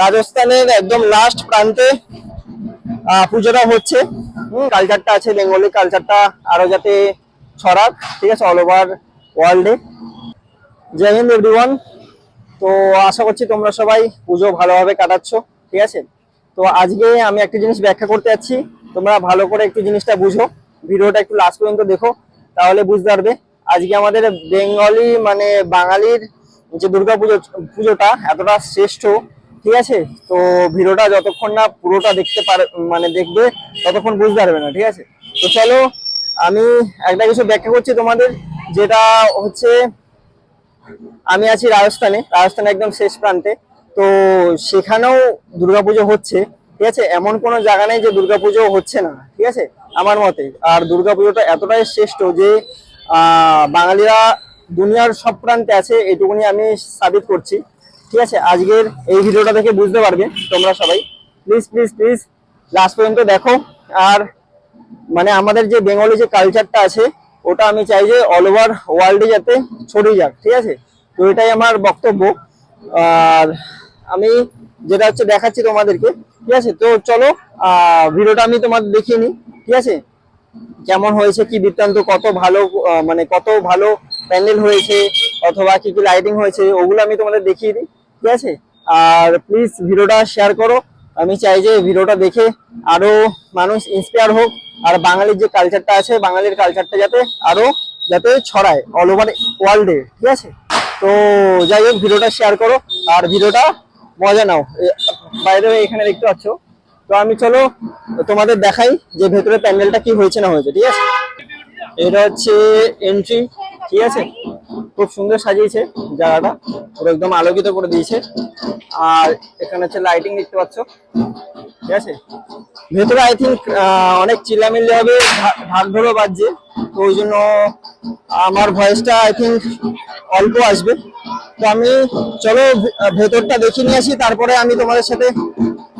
রাজস্থানের একদম লাস্ট প্রান্তে পুজোটা হচ্ছে। কালচারটা আছে বেঙ্গলি কালচারটা আরও যাতে ছড়াক, ঠিক আছে অল ওভার ওয়ার্ল্ডে জয় হিন্দ এভরিওয়ান তো আশা করছি তোমরা সবাই পুজো ভালোভাবে কাটাচ্ছ, ঠিক আছে? তো আজকে আমি একটা জিনিস ব্যাখ্যা করতে যাচ্ছি। তোমরা ভালো করে একটু জিনিসটা বুঝো। ভিডিওটা একটু লাস্ট পর্যন্ত দেখো, তাহলে বুঝতে পারবে। আজকে আমাদের বেঙ্গলি মানে বাঙালির যে দুর্গা পুজো পুজোটা এতটা শ্রেষ্ঠ ঠিক আছে? তো ভিডিওটা যতক্ষণ না পুরোটা দেখতে পারে মানে দেখবে, ততক্ষণ বুঝতে পারবে না, ঠিক আছে? তো চলো, আমি একটা কিছু ব্যাখ্যা করছি তোমাদের, যেটা হচ্ছে, আমি আছি রাজস্থানে রাজস্থানে একদম শেষ প্রান্তে। তো সেখানেও দুর্গাপুজো হচ্ছে, ঠিক আছে? এমন কোনো জায়গা নেই যে দুর্গাপুজো হচ্ছে না, ঠিক আছে? আমার মতে। আর দুর্গাপুজোটা এতটাই শ্রেষ্ঠ যে বাঙালিরা দুনিয়ার সব প্রান্তে আছে, এটুকুনি আমি সাবিত করছি। ঠিক আছে? আজকের এই ভিডিওটা দেখে বুঝতে পারবে তোমরা সবাই। প্লিজ প্লিজ প্লিজ লাস্ট পর্যন্ত দেখো। আর মানে আমাদের যে বেঙ্গলি যে কালচারটা আছে, ওটা আমি চাই যে অল ওভার ওয়ার্ল্ডে যাতে ছড়িয়ে যাক, ঠিক আছে? তো এটাই আমার বক্তব্য। আর আমি যেটা হচ্ছে দেখাচ্ছি তোমাদেরকে, ঠিক আছে? তো চলো ভিডিওটা আমি তোমাদের দেখিয়ে নিই, ঠিক আছে? কেমন হয়েছে, কি বৃত্তান্ত, কত ভালো মানে কত ভালো প্যান্ডেল হয়েছে, অথবা কি কি লাইটিং হয়েছে, ওগুলো আমি তোমাদের দেখিয়ে দিই। ঠিক আছে? আর প্লিজ ভিডিওটা শেয়ার করো। আমি চাই যে ভিডিওটা দেখে আরও মানুষ ইন্সপায়ার হোক। আর বাঙালির যে কালচারটা আছে, বাঙালির কালচারটা যাতে আরও যাতে ছড়ায় অল ওভার ওয়ার্ল্ডে ঠিক আছে? তো যাই হোক, ভিডিওটা শেয়ার করো। আর ভিডিওটা মজা নাও। বাইরে এখানে দেখতে পাচ্ছ। তো আমি চলো তোমাদের দেখাই যে ভেতরে প্যান্ডেলটা কি হয়েছে না হয়েছে, ঠিক আছে? এটা হচ্ছে এন্ট্রি ঠিক আছে? খুব সুন্দর সাজিয়েছে জায়গাটা, পুরো একদম আলোকিত করে দিয়েছে। আর এখানে হচ্ছে লাইটিং দেখতে পাচ্ছ। ঠিক আছে? ভেতরে আই থিঙ্ক অনেক চিল্লামিল্লি হবে ঢাক ঢোলও বাজছে। তো ওই জন্য আমার ভয়েসটা আই থিঙ্ক অল্প আসবে। তো আমি, চলো ভেতরটা দেখে নিয়ে আসি, তারপরে আমি তোমাদের সাথে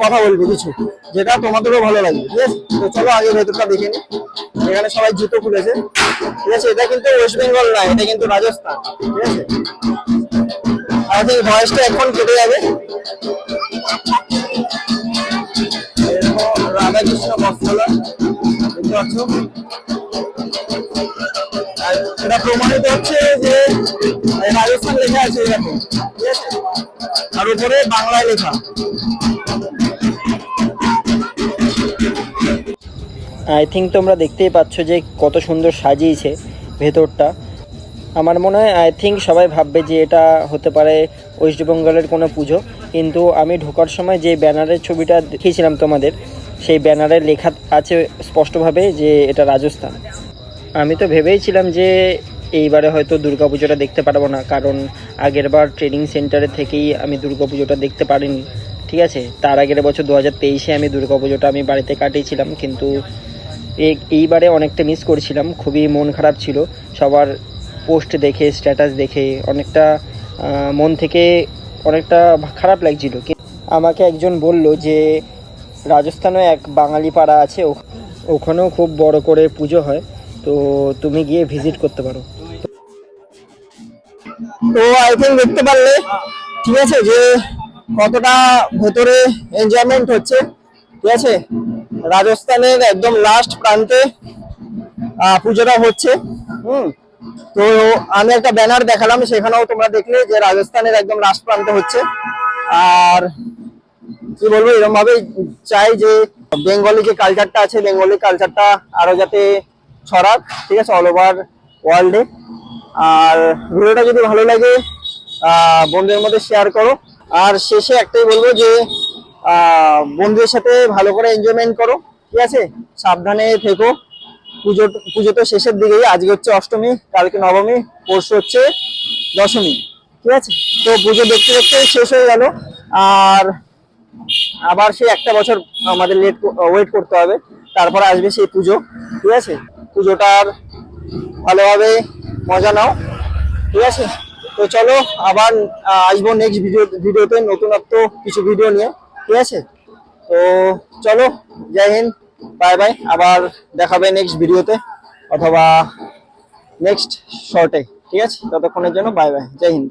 কথা বলব কিছু যেটা তোমাদেরও ভালো লাগবে ঠিক আছে তো চলো আগে ভেতরটা দেখে নি। এখানে সবাই জুতো খুলেছে। ঠিক আছে, এটা কিন্তু ওয়েস্ট বেঙ্গল না, এটা কিন্তু রাজস্থান ঠিক আছে? আই থিঙ্ক ভয়েসটা এখন কেটে যাবে। রাধাকৃষ্ণ বস্ত্রালয়, দেখতে পাচ্ছ? এটা প্রমাণিত হচ্ছে যে রাজস্থান লেখা আছে এরকম। ঠিক আছে? আর উপরে বাংলায় লেখা। আই থিঙ্ক তোমরা দেখতেই পাচ্ছ যে কত সুন্দর সাজিয়েছে ভেতরটা। আমার মনে হয়, আই থিঙ্ক সবাই ভাববে যে এটা হতে পারে ওয়েস্ট বেঙ্গলের কোনো পুজো। কিন্তু আমি ঢোকার সময় যে ব্যানারের ছবিটা দেখিয়েছিলাম তোমাদের, সেই ব্যানারে লেখা আছে স্পষ্টভাবে যে এটা রাজস্থান। আমি তো ভেবেইছিলাম যে এইবারে হয়তো দুর্গাপুজোটা দেখতে পারব না, কারণ আগের বার ট্রেনিং সেন্টারে থেকেই আমি দুর্গাপুজোটা দেখতে পারিনি। ঠিক আছে? তার আগের বছর দু হাজার তেইশে আমি দুর্গাপুজোটা আমি বাড়িতে কাটিয়েছিলাম, কিন্তু এইবারে অনেকটা মিস করছিলাম, খুবই মন খারাপ ছিল, সবার পোস্ট দেখে স্ট্যাটাস দেখে, অনেকটা মন থেকে অনেকটা খারাপ লাগছিল। আমাকে একজন বলল যে রাজস্থানেও এক বাঙালি পাড়া আছে, ওখ- ওখানেও খুব বড় করে পুজো হয়, তো তুমি গিয়ে ভিজিট করতে পারো। তো আই থিঙ্ক দেখতে পারলে? ঠিক আছে, যে কতটা ভেতরে এনজয়মেন্ট হচ্ছে, ঠিক আছে? রাজস্থানের একদম লাস্ট প্রান্তে পুজোটা হচ্ছে। হুম। তো আমি একটা ব্যানার দেখালাম, সেখানেও তোমরা দেখলে যে রাজস্থানের একদম লাস্ট প্রান্তে হচ্ছে। আর কি বলব এরকম ভাবে চাই যে বেঙ্গলি যে কালচারটা আছে বেঙ্গলি কালচারটা আরও যাতে ছড়াক, ঠিক আছে অল ওভার ওয়ার্ল্ডে আর ভিডিওটা যদি ভালো লাগে বন্ধুদের মধ্যে শেয়ার করো। আর শেষে একটাই বলব যে বন্ধুদের সাথে ভালো করে এনজয়মেন্ট করো, ঠিক আছে? সাবধানে থেকো। পুজো পুজো তো শেষের দিকেই, আজকে হচ্ছে অষ্টমী, কালকে নবমী, পরশু হচ্ছে দশমী, ঠিক আছে? তো পুজো দেখতে দেখতে শেষ হয়ে গেল। আর আবার সেই একটা বছর আমাদের লেট ওয়েট করতে হবে। তারপর আসবে সেই পুজো, ঠিক আছে? পুজোটার ভালোভাবে মজা নাও, ঠিক আছে? তো চলো, আবার আসব নেক্সট ভিডিও ভিডিওতে নতুনত্ব কিছু ভিডিও নিয়ে। ঠিক আছে? তো চলো, জয় হিন্দ বাই বাই আবার দেখাবে নেক্সট ভিডিওতে অথবা নেক্সট শর্টে ঠিক আছে? ততক্ষণের জন্য বাই বাই জয় হিন্দ।